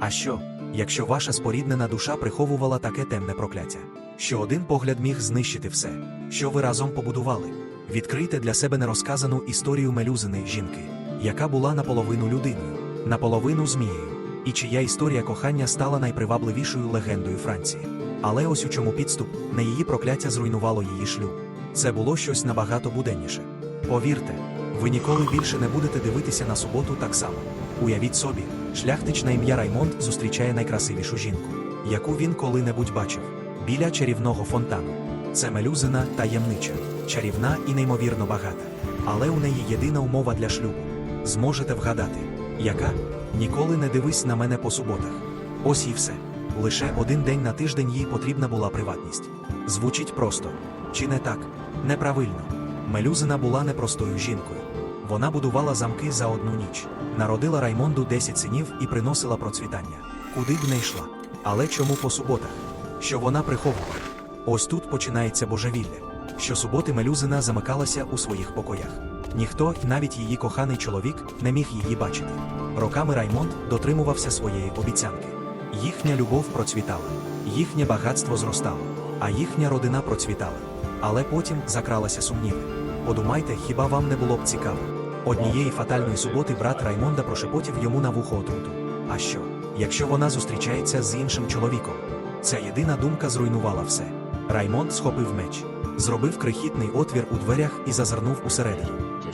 А що, якщо ваша споріднена душа приховувала таке темне прокляття? Що один погляд міг знищити все, що ви разом побудували? Відкрийте для себе нерозказану історію мелюзини жінки, яка була наполовину людиною, наполовину змією, і чия історія кохання стала найпривабливішою легендою Франції. Але ось у чому підступ, не її прокляття зруйнувало її шлюб. Це було щось набагато буденніше. Повірте, ви ніколи більше не будете дивитися на суботу так само. Уявіть собі, шляхтич на ім'я Раймонд зустрічає найкрасивішу жінку, яку він коли-небудь бачив, біля чарівного фонтану. Це мелюзина таємнича, чарівна і неймовірно багата. Але у неї єдина умова для шлюбу. Зможете вгадати, яка? Ніколи не дивись на мене по суботах. Ось і все. Лише один день на тиждень їй потрібна була приватність. Звучить просто. Чи не так? Неправильно. Мелюзина була непростою жінкою. Вона будувала замки за одну ніч, народила Раймонду 10 синів і приносила процвітання. Куди б не йшла. Але чому по суботах? Що вона приховувала? Ось тут починається божевілля. Щосуботи Мелюзина замикалася у своїх покоях. Ніхто, навіть її коханий чоловік, не міг її бачити. Роками Раймонд дотримувався своєї обіцянки. Їхня любов процвітала, їхнє багатство зростало, а їхня родина процвітала. Але потім закралася сумніви. Подумайте, хіба вам не було б цікаво? Однієї фатальної суботи брат Раймонда прошепотів йому на вухо отруту. А що, якщо вона зустрічається з іншим чоловіком? Ця єдина думка зруйнувала все. Раймонд схопив меч, зробив крихітний отвір у дверях і зазирнув усередину.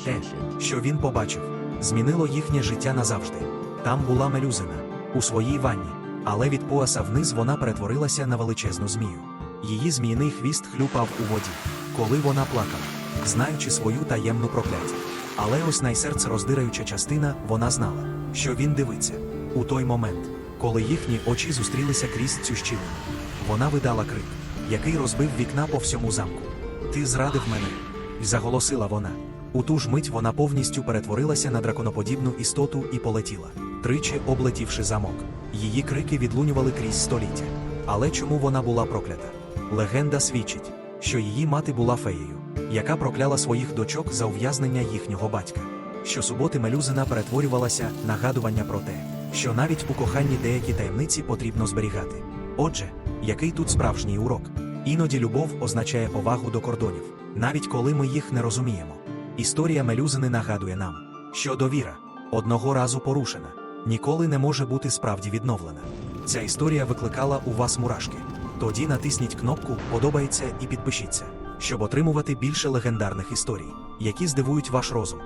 Те, що він побачив, змінило їхнє життя назавжди. Там була мелюзина у своїй ванні, але від пояса вниз вона перетворилася на величезну змію. Її зміїний хвіст хлюпав у воді, коли вона плакала, знаючи свою таємну прокляття. Але ось найсерце роздираюча частина вона знала, що він дивиться. У той момент, коли їхні очі зустрілися крізь цю щілину, вона видала крик, який розбив вікна по всьому замку. Ти зрадив мене, заголосила вона. У ту ж мить вона повністю перетворилася на драконоподібну істоту і полетіла, тричі облетівши замок. Її крики відлунювали крізь століття. Але чому вона була проклята? Легенда свідчить, що її мати була феєю, яка прокляла своїх дочок за ув'язнення їхнього батька. Щосуботи Мелюзина перетворювалася нагадування про те, що навіть у коханні деякі таємниці потрібно зберігати. Отже, який тут справжній урок? Іноді любов означає повагу до кордонів, навіть коли ми їх не розуміємо. Історія Мелюзини нагадує нам, що довіра, одного разу порушена, ніколи не може бути справді відновлена. Ця історія викликала у вас мурашки. Тоді натисніть кнопку Подобається і підпишіться, щоб отримувати більше легендарних історій, які здивують ваш розум.